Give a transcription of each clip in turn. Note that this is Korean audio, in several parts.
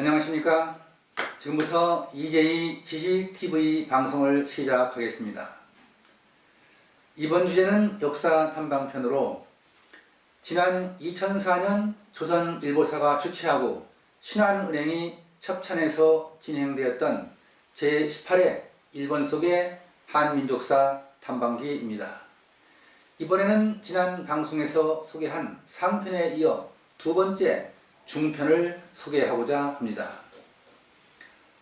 안녕하십니까. 지금부터 EJ 지식TV 방송을 시작하겠습니다. 이번 주제는 역사 탐방편으로 지난 2004년 조선일보사가 주최하고 신한은행이 협찬해서 진행되었던 제18회 일본 속의 한민족사 탐방기입니다. 이번에는 지난 방송에서 소개한 상편에 이어 두 번째 중편을 소개하고자 합니다.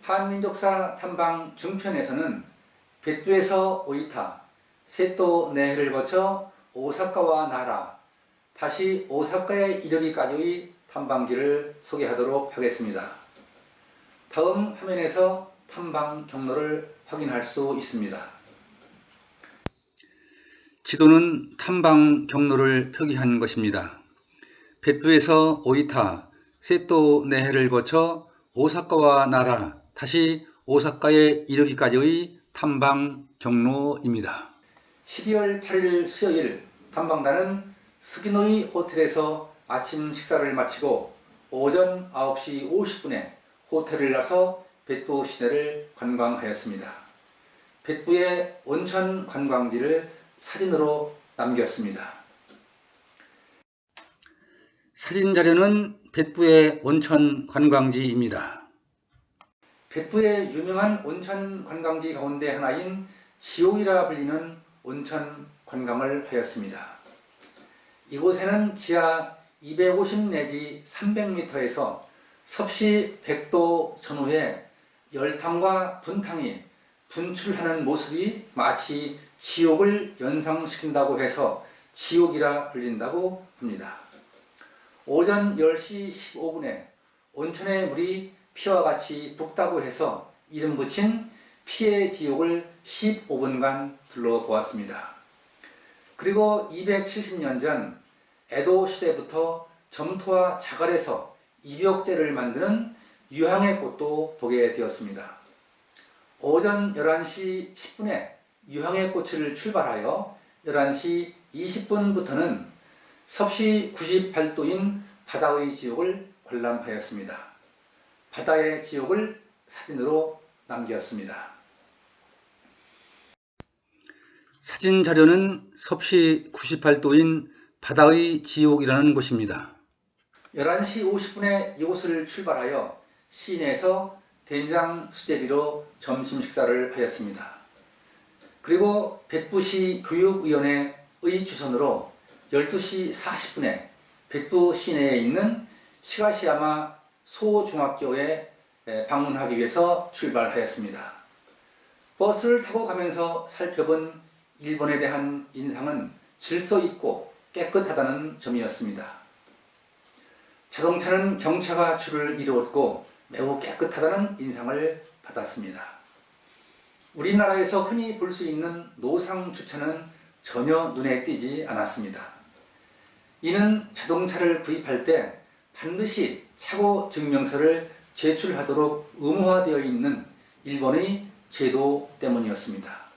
한민족사 탐방 중편에서는 백두에서 오이타, 세또 내해를 거쳐 오사카와 나라, 다시 오사카에 이르기까지의 탐방기를 소개하도록 하겠습니다. 다음 화면에서 탐방 경로를 확인할 수 있습니다. 지도는 탐방 경로를 표기한 것입니다. 백두에서 오이타, 세또 내해를 거쳐 오사카와 나라, 다시 오사카에 이르기까지의 탐방 경로입니다. 12월 8일 수요일 탐방단은 스기노이 호텔에서 아침 식사를 마치고 오전 9시 50분에 호텔을 나서 백두 시내를 관광하였습니다. 백두의 온천 관광지를 사진으로 남겼습니다. 사진 자료는 백두의 온천 관광지입니다. 백두의 유명한 온천 관광지 가운데 하나인 지옥이라 불리는 온천 관광을 하였습니다. 이곳에는 지하 250 내지 300m에서 섭씨 100도 전후에 열탕과 분탕이 분출하는 모습이 마치 지옥을 연상시킨다고 해서 지옥이라 불린다고 합니다. 오전 10시 15분에 온천의 물이 피와 같이 붓다고 해서 이름 붙인 피의 지옥을 15분간 둘러보았습니다. 그리고 270년 전 에도 시대부터 점토와 자갈에서 입욕제를 만드는 유황의 꽃도 보게 되었습니다. 오전 11시 10분에 유황의 꽃을 출발하여 11시 20분부터는 섭씨 98도인 바다의 지옥을 관람하였습니다. 바다의 지옥을 사진으로 남겼습니다. 사진 자료는 섭씨 98도인 바다의 지옥이라는 곳입니다. 11시 50분에 이곳을 출발하여 시내에서 된장 수제비로 점심 식사를 하였습니다. 그리고 백부시 교육위원회의 주선으로 12시 40분에 백두 시내에 있는 시가시야마 소중학교에 방문하기 위해서 출발하였습니다. 버스를 타고 가면서 살펴본 일본에 대한 인상은 질서 있고 깨끗하다는 점이었습니다. 자동차는 경차가 줄을 이루었고 매우 깨끗하다는 인상을 받았습니다. 우리나라에서 흔히 볼 수 있는 노상 주차는 전혀 눈에 띄지 않았습니다. 이는 자동차를 구입할 때 반드시 차고 증명서를 제출하도록 의무화되어 있는 일본의 제도 때문이었습니다.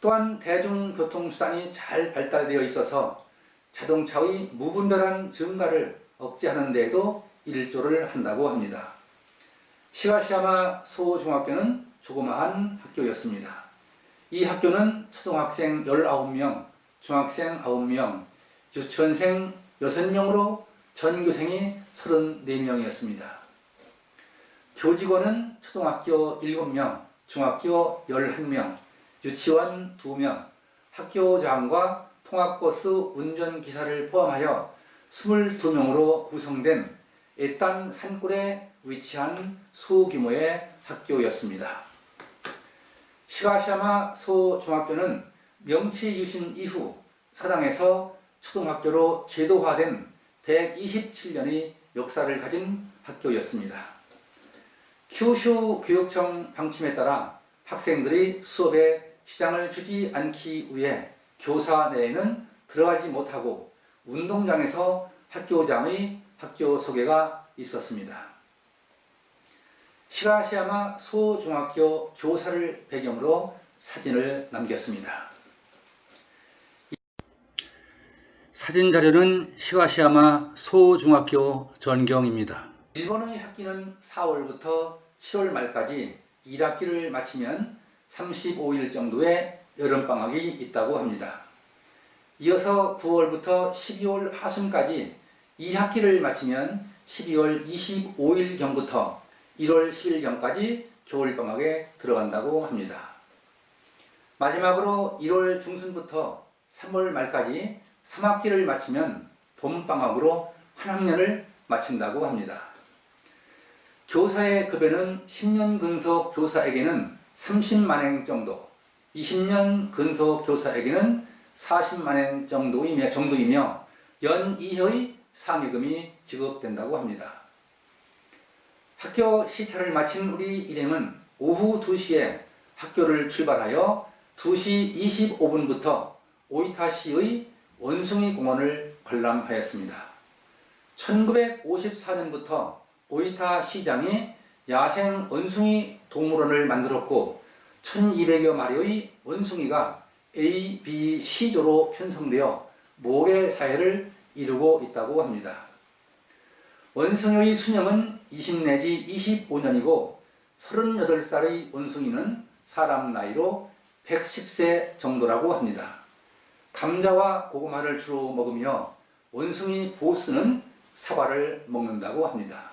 또한 대중교통수단이 잘 발달되어 있어서 자동차의 무분별한 증가를 억제하는 데에도 일조를 한다고 합니다. 시와시야마 소중학교는 조그마한 학교였습니다. 이 학교는 초등학생 19명, 중학생 9명, 유치원생 6명으로 전교생이 34명이었습니다. 교직원은 초등학교 7명, 중학교 11명, 유치원 2명, 학교장과 통학버스 운전기사를 포함하여 22명으로 구성된 애딴 산골에 위치한 소규모의 학교였습니다. 시가샤마 소중학교는 명치 유신 이후 사당에서 초등학교로 제도화된 127년의 역사를 가진 학교였습니다. 큐슈 교육청 방침에 따라 학생들이 수업에 지장을 주지 않기 위해 교사 내에는 들어가지 못하고 운동장에서 학교장의 학교 소개가 있었습니다. 시가시야마 소중학교 교사를 배경으로 사진을 남겼습니다. 사진 자료는 시가시야마 소중학교 전경입니다. 일본의 학기는 4월부터 7월 말까지 1학기를 마치면 35일 정도의 여름방학이 있다고 합니다. 이어서 9월부터 12월 하순까지 2학기를 마치면 12월 25일경부터 1월 10일경까지 겨울방학에 들어간다고 합니다. 마지막으로 1월 중순부터 3월 말까지 3학기를 마치면 봄방학으로 한 학년을 마친다고 합니다. 교사의 급여는 10년 근속 교사에게는 30만엔 정도, 20년 근속 교사에게는 40만엔 정도이며, 정도이며 연 2회의 상여금이 지급된다고 합니다. 학교 시차를 마친 우리 일행은 오후 2시에 학교를 출발하여 2시 25분부터 오이타시의 원숭이 공원을 관람하였습니다. 1954년부터 오이타 시장이 야생 원숭이 동물원을 만들었고 1200여 마리의 원숭이가 A, B, C조로 편성되어 모계 사회를 이루고 있다고 합니다. 원숭이의 수명은 20 내지 25년이고 38살의 원숭이는 사람 나이로 110세 정도라고 합니다. 감자와 고구마를 주로 먹으며 원숭이 보스는 사과를 먹는다고 합니다.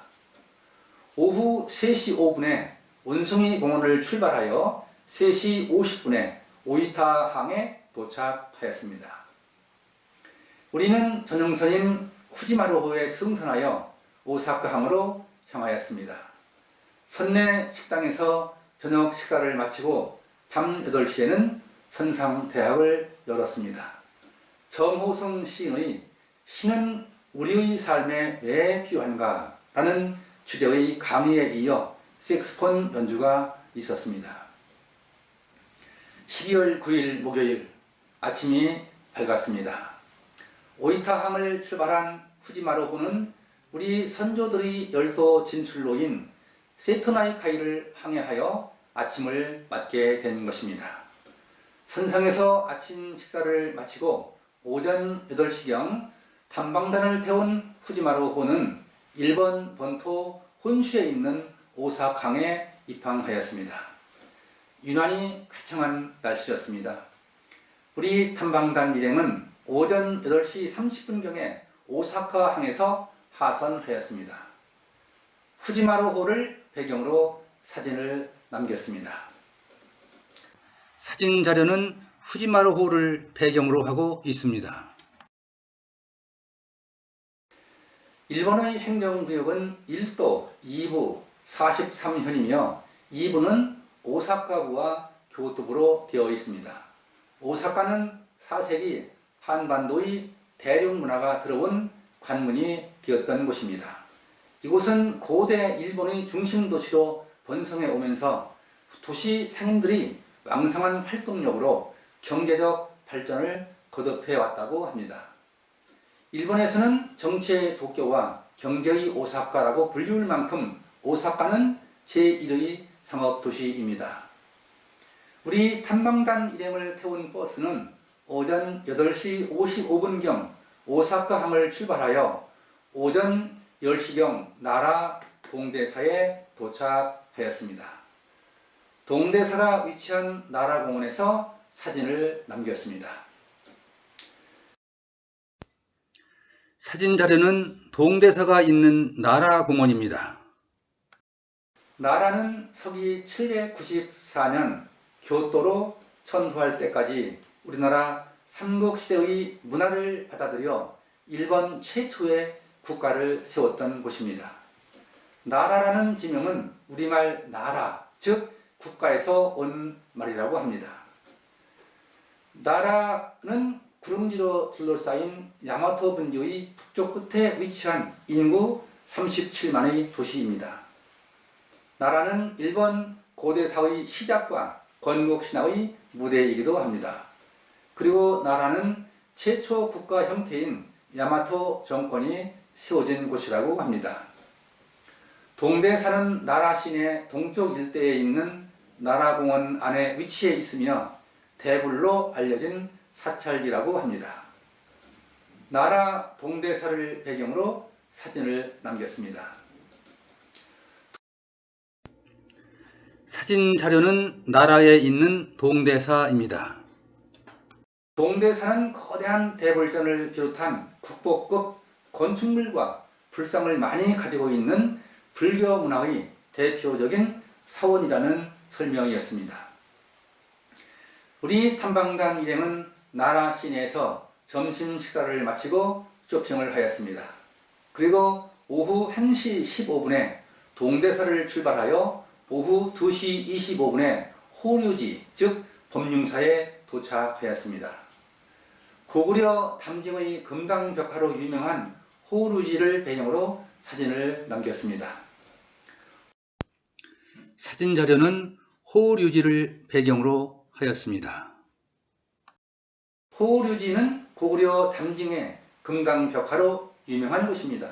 오후 3시 5분에 원숭이 공원을 출발하여 3시 50분에 오이타 항에 도착하였습니다. 우리는 전용선인 후지마루호에 승선하여 오사카 항으로 향하였습니다. 선내 식당에서 저녁 식사를 마치고 밤 8시에는 선상대학을 열었습니다. 정호성 시인의 신은 우리의 삶에 왜 필요한가? 라는 주제의 강의에 이어 색스폰 연주가 있었습니다. 12월 9일 목요일 아침이 밝았습니다. 오이타항을 출발한 후지마루호는 우리 선조들의 열도 진출로인 세토나이카이를 항해하여 아침을 맞게 된 것입니다. 선상에서 아침 식사를 마치고 오전 8시경 탐방단을 태운 후지마루호는 일본 본토 혼슈에 있는 오사강에 입항하였습니다. 유난히 쾌청한 날씨였습니다. 우리 탐방단 일행은 오전 8시 30분경에 오사카 항에서 하선하였습니다. 후지마루호를 배경으로 사진을 남겼습니다. 사진 자료는 후지마루호를 배경으로 하고 있습니다. 일본의 행정구역은 1도 2부 43현이며 2부는 오사카부와 교토부로 되어 있습니다. 오사카는 4세기 한반도의 대륙 문화가 들어온 관문이 되었던 곳입니다. 이곳은 고대 일본의 중심 도시로 번성해 오면서 도시 상인들이 왕성한 활동력으로 경제적 발전을 거듭해 왔다고 합니다. 일본에서는 정치의 도쿄와 경제의 오사카라고 불리울 만큼 오사카는 제1의 상업 도시입니다. 우리 탐방단 일행을 태운 버스는 오전 8시 55분경 오사카항을 출발하여 오전 10시경 나라 동대사에 도착하였습니다. 동대사가 위치한 나라공원에서 사진을 남겼습니다. 사진 자료는 동대사가 있는 나라 공원입니다. 나라는 서기 794년 교토로 천도할 때까지 우리나라 삼국 시대의 문화를 받아들여 일본 최초의 국가를 세웠던 곳입니다. 나라라는 지명은 우리말 나라, 즉 국가에서 온 말이라고 합니다. 나라는 구름지로 둘러싸인 야마토 분교의 북쪽 끝에 위치한 인구 37만의 도시입니다. 나라는 일본 고대사의 시작과 건국신화의 무대이기도 합니다. 그리고 나라는 최초 국가 형태인 야마토 정권이 세워진 곳이라고 합니다. 동대사는 나라 시내 동쪽 일대에 있는 나라공원 안에 위치해 있으며 대불로 알려진 사찰이라고 합니다. 나라 동대사를 배경으로 사진을 남겼습니다. 사진 자료는 나라에 있는 동대사입니다. 동대사는 거대한 대불전을 비롯한 국보급 건축물과 불상을 많이 가지고 있는 불교 문화의 대표적인 사원이라는 설명이었습니다. 우리 탐방단 일행은 나라 시내에서 점심 식사를 마치고 쇼핑을 하였습니다. 그리고 오후 1시 15분에 동대사를 출발하여 오후 2시 25분에 호류지, 즉 법융사에 도착하였습니다. 고구려 담징의 금강벽화로 유명한 호루지를 배경으로 사진을 남겼습니다. 사진 자료는 호류지를 배경으로 하였습니다. 호류지는 고구려 담징의 금강 벽화로 유명한 곳입니다.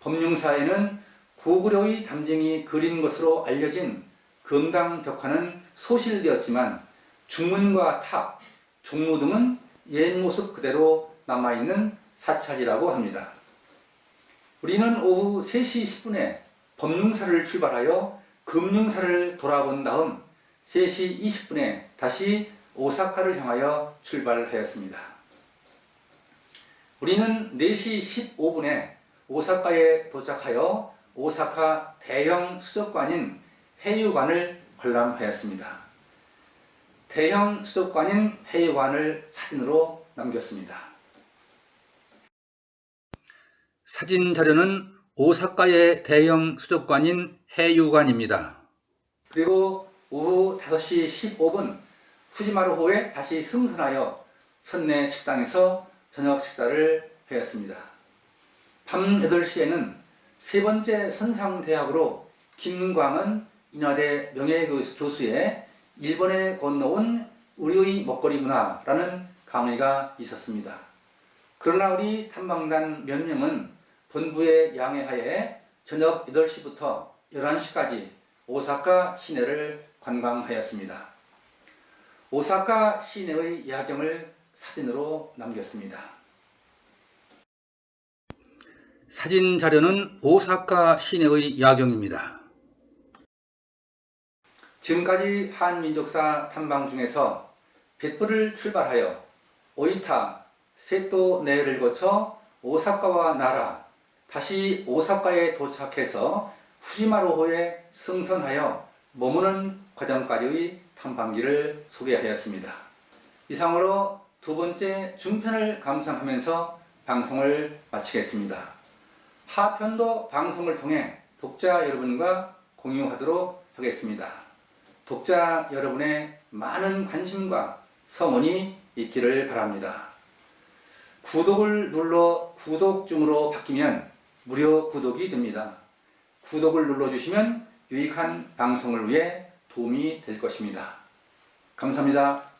법융사에는 고구려의 담징이 그린 것으로 알려진 금강 벽화는 소실되었지만 중문과 탑, 종무 등은 옛 모습 그대로 남아있는 사찰이라고 합니다. 우리는 오후 3시 10분에 법융사를 출발하여 금융사를 돌아본 다음 3시 20분에 다시 오사카를 향하여 출발하였습니다. 우리는 4시 15분에 오사카에 도착하여 오사카 대형 수족관인 해유관을 관람하였습니다. 대형 수족관인 해유관을 사진으로 남겼습니다. 사진 자료는 오사카의 대형 수족관인 해유관입니다. 그리고 오후 5시 15분 후지마루호에 다시 승선하여 선내 식당에서 저녁 식사를 하였습니다. 밤 8시에는 세 번째 선상대학으로 김광은 인하대 명예교수의 일본에 건너온 우리의 먹거리 문화라는 강의가 있었습니다. 그러나 우리 탐방단 몇 명은 본부의 양해하에 저녁 8시부터 11시까지 오사카 시내를 관광하였습니다. 오사카 시내의 야경을 사진으로 남겼습니다. 사진 자료는 오사카 시내의 야경입니다. 지금까지 한민족사 탐방 중에서 벳부를 출발하여 오이타, 세토 내를 거쳐 오사카와 나라, 다시 오사카에 도착해서 후지마루호에 승선하여 머무는 과정까지의 탐방기를 소개하였습니다. 이상으로 두 번째 중편을 감상하면서 방송을 마치겠습니다. 하편도 방송을 통해 독자 여러분과 공유하도록 하겠습니다. 독자 여러분의 많은 관심과 성원이 있기를 바랍니다. 구독을 눌러 구독 중으로 바뀌면 무료 구독이 됩니다. 구독을 눌러주시면 유익한 방송을 위해 도움이 될 것입니다. 감사합니다.